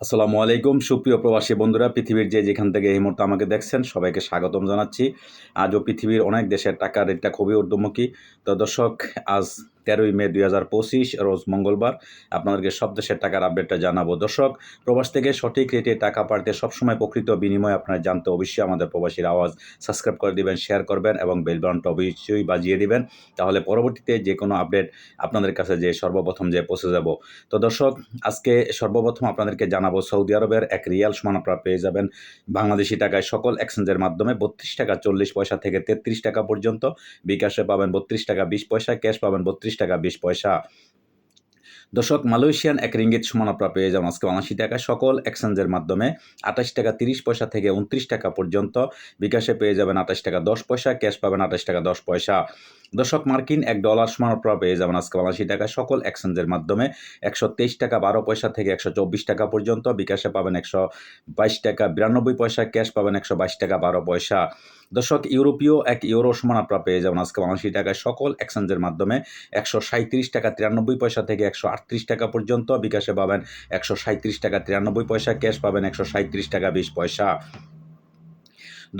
আসসালামু আলাইকুম, সুপ্রিয় প্রবাসী বন্ধুরা, পৃথিবীর যে যেখান থেকে এই মুহূর্তে আমাকে দেখছেন, সবাইকে স্বাগতম জানাচ্ছি। আজও পৃথিবীর অনেক দেশের টাকা রেটটা খুবই ঊর্ধ্বমুখী। তো দর্শক, আজ তেরোই মে দুই হাজার পঁচিশ, রোজ মঙ্গলবার। আপনাদেরকে সব দেশের টাকার আপডেটটা জানাব। দর্শক, প্রবাস থেকে সঠিক রেটে টাকা পাঠাতে সবসময় প্রকৃত বিনিময় আপনারা জানতে অবশ্যই আমাদের প্রবাসীর আওয়াজ সাবস্ক্রাইব করে দিবেন শেয়ার করবেন এবং বেল বাটনটা অবশ্যই বাজিয়ে দিবেন। তাহলে পরবর্তীতে যে কোনো আপডেট আপনাদের কাছে যে সর্বপ্রথম যে পৌঁছে যাব। তো দর্শক, আজকে সর্বপ্রথম আপনাদেরকে জানাব সৌদি আরবের এক রিয়াল সমান আপনারা পেয়ে যাবেন। বাংলাদেশি টাকায় সকল এক্সচেঞ্জের মাধ্যমে বত্রিশ টাকা চল্লিশ পয়সা থেকে তেত্রিশ টাকা পর্যন্ত। বিকাশে পাবেন বত্রিশ টাকা বিশ পয়সা, ক্যাশ পাবেন বত্রিশ টাকা, বিশ পয়সা। দর্শক, মালয়েশিয়ান এক রিঙ্গিত সমান পেয়ে যাবেন আজকে বাংলাদেশি টাকা সকল এক্সচেঞ্জের মাধ্যমে আঠাশ টাকা, তিরিশ পয়সা থেকে উনত্রিশ টাকা পর্যন্ত বিকাশে পেয়ে যাবেন আঠাশ টাকা, দশ পয়সা। ক্যাশ পাবেন আঠাশ টাকা, দশ পয়সা। দর্শক, মার্কিন এক ডলার সমান আপনারা পেয়ে যাবেন আজকে বাংলাদেশি টাকা সকল এক্সচেঞ্জের মাধ্যমে একশো তেইশ টাকা, বারো পয়সা থেকে একশো চব্বিশ টাকা পর্যন্ত বিকাশে পাবেন একশো বাইশ টাকা, বিরানব্বই পয়সা। ক্যাশ পাবেন একশো বাইশ টাকা, বারো পয়সা। দর্শক, ইউরোপীয় এক ইউরো সমান আপনারা পেয়ে যাবেন। আজকে বাংলাদেশি টাকায় সকল এক্সচেঞ্জের মাধ্যমে একশো সাঁত্রিশ টাকা তিরানব্বই পয়সা থেকে একশো আটত্রিশ টাকা পর্যন্ত বিকাশে পাবেন। একশো সাঁত্রিশ টাকা তিরানব্বই পয়সা ক্যাশ পাবেন, একশো সাঁত্রিশ টাকা বিশ পয়সা।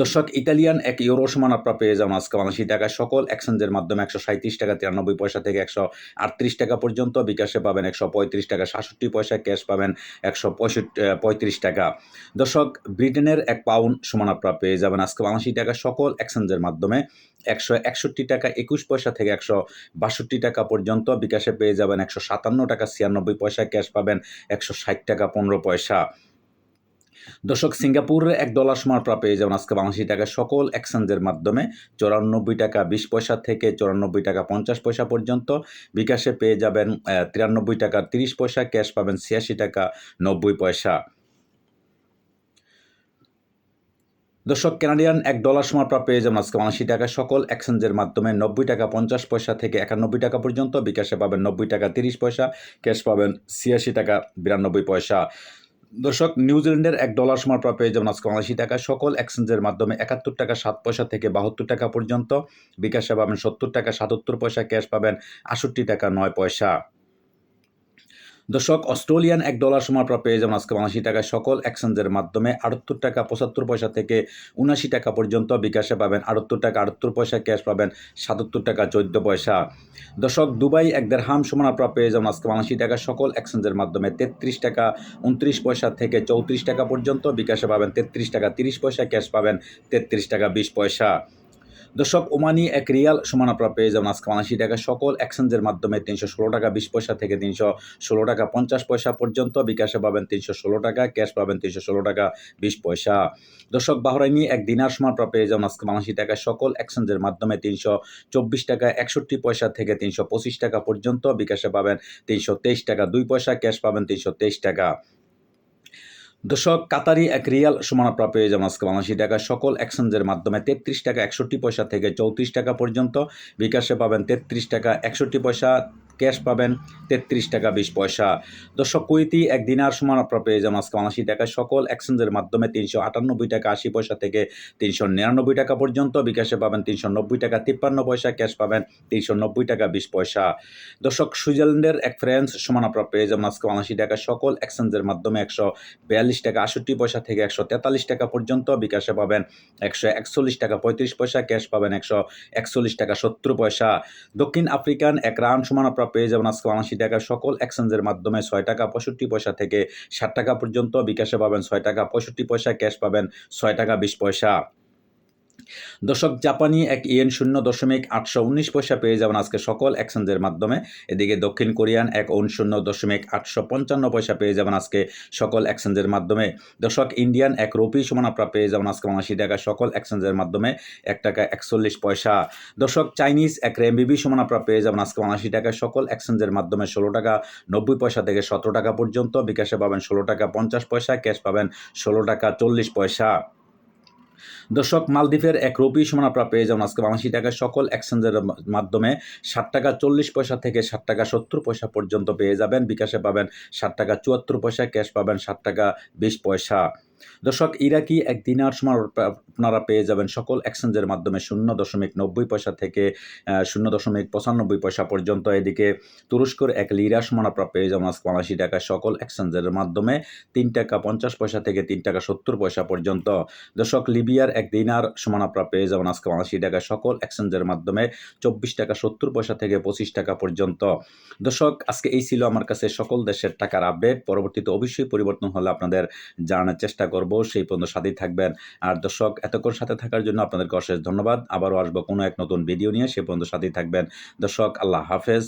দর্শক, ইতালিয়ান এক ইউরো সমান আপনারা পেয়ে যাবেন আজকে বাংলাদেশি টাকা সকল এক্সচেঞ্জের মাধ্যমে একশো সাঁত্রিশ টাকা, তিরানব্বই পয়সা থেকে একশো আটত্রিশ টাকা পর্যন্ত বিকাশে পাবেন, একশো পঁয়ত্রিশ টাকা, সাতষট্টি পয়সা ক্যাশ পাবেন, একশো পঁয়ষট্টি পঁয়ত্রিশ টাকা। দর্শক, ব্রিটেনের এক পাউন্ড সমান আপনারা পেয়ে যাবেন আজকে বাংলাদেশি টাকা সকল এক্সচেঞ্জের মাধ্যমে একশো একষট্টি টাকা, একুশ পয়সা থেকে একশো বাষট্টি টাকা পর্যন্ত বিকাশে পেয়ে যাবেন, একশো সাতান্ন টাকা, ছিয়ানব্বই পয়সা ক্যাশ পাবেন, একশো ষাট টাকা, পনেরো পয়সা। দর্শক, সিঙ্গাপুরে এক ডলার সমান আপনারা পেয়ে যাবেন আজকে বাংলাদেশি টাকা সকল এক্সচেঞ্জের মাধ্যমে। চুরানব্বই টাকা বিশ পয়সা থেকে চুরানব্বই টাকা পঞ্চাশ পয়সা পর্যন্ত। বিকাশে পেয়ে যাবেন তিরানব্বই টাকা তিরিশ পয়সা, ক্যাশ পাবেন ছিয়াশি টাকা নব্বই পয়সা। দর্শক কানাডিয়ান এক ডলার সময় আপনারা পেয়ে যাবেন আজকে বাংলাদেশি টাকা সকল এক্সচেঞ্জের মাধ্যমে। নব্বই টাকা পঞ্চাশ পয়সা থেকে একানব্বই টাকা পর্যন্ত। বিকাশে পাবেন নব্বই টাকা তিরিশ পয়সা, ক্যাশ পাবেন ছিয়াশি টাকা বিরানব্বই পয়সা। দর্শক নিউজিল্যান্ডের এক ডলার সমার প্রায় পেয়ে যাবেন আজকে বাংলাদেশি টাকা। সকল এক্সচেঞ্জের মাধ্যমে একাত্তর টাকা, সাত পয়সা থেকে বাহাত্তর টাকা পর্যন্ত। বিকাশে পাবেন সত্তর টাকা, সাতাত্তর পয়সা, ক্যাশ পাবেন আষট্টি টাকা, নয় পয়সা। দর্শক, অস্ট্রেলিয়ান এক ডলার আপনারা পেয়ে যাবেন আজকে বাংলাদেশি টাকায়। সকল এক্সচেঞ্জের মাধ্যমে আটাত্তর টাকা, পঁচাত্তর পয়সা থেকে উনাশি টাকা পর্যন্ত বিকাশে পাবেন। আটাত্তর টাকা, আটাত্তর পয়সা ক্যাশ পাবেন, সাতাত্তর টাকা, চোদ্দ পয়সা। দর্শক, দুবাই এক দেড়হাম সমান আপনারা পেয়ে যাবেন আজকে বাংলাদেশি টাকা সকল এক্সচেঞ্জের মাধ্যমে তেত্রিশ টাকা, উনত্রিশ পয়সা থেকে চৌত্রিশ টাকা পর্যন্ত বিকাশে পাবেন। তেত্রিশ টাকা, তিরিশ পয়সা ক্যাশ পাবেন, তেত্রিশ টাকা, বিশ পয়সা। দর্শক, ওমানি এক রিয়াল সমান আপনারা পেয়ে যাবেন আজকে বাংলাদেশি টাকা সকল এক্সচেঞ্জের মাধ্যমে তিনশো ষোলো টাকা, বিশ পয়সা থেকে তিনশো ষোলো টাকা, পঞ্চাশ পয়সা পর্যন্ত বিকাশে পাবেন তিনশো ষোলো টাকা, ক্যাশ পাবেন তিনশো ষোলো টাকা, বিশ পয়সা। দর্শক, বাহরাইনি এক দিনার সমান আপনারা পেয়ে যাবেন আজকে বাংলাদেশি টাকা সকল এক্সচেঞ্জের মাধ্যমে তিনশো চব্বিশ টাকা, একষট্টি পয়সা থেকে তিনশো পঁচিশ টাকা পর্যন্ত বিকাশে পাবেন তিনশো তেইশ টাকা, দুই পয়সা, ক্যাশ পাবেন তিনশো তেইশ টাকা। দর্শক, কাতারি এক রিয়াল সমান প্রাপ্য পেয়ে যাবেন আজকে বাংলাদেশি টাকা সকল এক্সচেঞ্জের মাধ্যমে তেত্রিশ টাকা একষট্টি পয়সা থেকে চৌত্রিশ টাকা পর্যন্ত। বিকাশে পাবেন তেত্রিশ টাকা একষট্টি পয়সা ক্যাশ পাবেন তেত্রিশ টাকা বিশ পয়সা। দর্শক কুইতি এক দিনার সমান আপনারা পেয়ে যাবেন আজকে বাংলাদেশি টাকা সকল এক্সচেঞ্জের মাধ্যমে তিনশো আটানব্বই টাকা আশি পয়সা থেকে তিনশো নিরানব্বই টাকা পর্যন্ত। বিকাশে পাবেন তিনশো নব্বই টাকা তিপ্পান্ন পয়সা, ক্যাশ পাবেন তিনশো নব্বই টাকা বিশ পয়সা। দর্শক, সুইজারল্যান্ডের এক ফ্রেন্স সমান আপনারা পেয়ে যাবেন আজকে বাংলাদেশি টাকা সকল এক্সচেঞ্জের মাধ্যমে একশো বিয়াল্লিশ টাকা আষট্টি পয়সা থেকে একশো তেতাল্লিশ টাকা পর্যন্ত। বিকাশে পাবেন একশো একচল্লিশ টাকা পঁয়ত্রিশ পয়সা, ক্যাশ পাবেন একশো একচল্লিশ টাকা সত্তর পয়সা। দক্ষিণ আফ্রিকান এক রান সমান আপনারা পেয়ে যাবেন আজকে বাংলাদেশি টাকা সকল এক্সচেঞ্জের মাধ্যমে ছয় টাকা পঁয়ষট্টি পয়সা থেকে ষাট টাকা পর্যন্ত বিকাশে পাবেন, ছয় টাকা পঁয়ষট্টি পয়সা ক্যাশ পাবেন, ছয় টাকা বিশ পয়সা। দর্শক, জাপানি এক ইয়েন শূন্য দশমিক আটশো উনিশ পয়সা পেয়ে যাবেন আজকে সকল এক্সচেঞ্জের মাধ্যমে। এদিকে দক্ষিণ কোরিয়ান এক ওন শূন্য দশমিক আটশো পঞ্চান্ন পয়সা পেয়ে যাবেন আজকে সকল এক্সচেঞ্জের মাধ্যমে। দর্শক, ইন্ডিয়ান এক রুপি সমান আপনারা পেয়ে যাবেন আজকে বাংলাদেশি টাকা সকল এক্সচেঞ্জের মাধ্যমে এক টাকা একচল্লিশ পয়সা। দর্শক, চাইনিজ এক রেমবিবি সমান আপনারা পেয়ে যাবেন আজকে বাংলাদেশি টাকা সকল এক্সচেঞ্জের মাধ্যমে ষোলো টাকা নব্বই পয়সা থেকে সতেরো টাকা পর্যন্ত। বিকাশে পাবেন ষোলো টাকা পঞ্চাশ পয়সা, ক্যাশ পাবেন ষোলো টাকা চল্লিশ পয়সা। দর্শক, মালদ্বীপের এক রুপি সমান আপনারা পেয়ে যাবেন আজকে বাংলাদেশি টাকার সকল এক্সচেঞ্জের মাধ্যমে। ষাট টাকা চল্লিশ পয়সা থেকে ষাট টাকা সত্তর পয়সা পর্যন্ত পেয়ে যাবেন। বিকাশে পাবেন ষাট টাকা চুয়াত্তর পয়সা, ক্যাশ পাবেন ষাট টাকা বিশ পয়সা। দর্শক, ইরাকি এক দিনার সময় আপনারা পেয়ে যাবেন সকল এক্সচেঞ্জের মাধ্যমে শূন্য দশমিক নব্বই পয়সা থেকে শূন্য দশমিক পঁচানব্বই পয়সা পর্যন্ত। এদিকে তুরস্কর এক লিরা সমান আপনারা পেয়ে যাবেন আজকে বাংলাদেশি টাকা সকল এক্সচেঞ্জের মাধ্যমে তিন টাকা পঞ্চাশ পয়সা থেকে তিন টাকা সত্তর পয়সা পর্যন্ত। দর্শক, লিবিয়ার এক দিনার সমান আপনারা পেয়ে যাবেন আজকে বাংলাদেশি টাকা সকল এক্সচেঞ্জের মাধ্যমে চব্বিশ টাকা সত্তর পয়সা থেকে পঁচিশ টাকা পর্যন্ত। দর্শক, আজকে এই ছিল আমার কাছে সকল দেশের টাকার আপডেট। পরবর্তীতে অবশ্যই পরিবর্তন হলে আপনাদের জানার চেষ্টা করব, সেই পর্যন্ত সাথেই থাকবেন। আর দর্শক, এতক্ষণ সাথে থাকার জন্য আপনাদেরকে অশেষ ধন্যবাদ। আবারও আসব কোনো এক নতুন ভিডিও নিয়ে সেই পর্যন্ত সাথেই থাকবেন। দর্শক, আল্লাহ হাফেজ।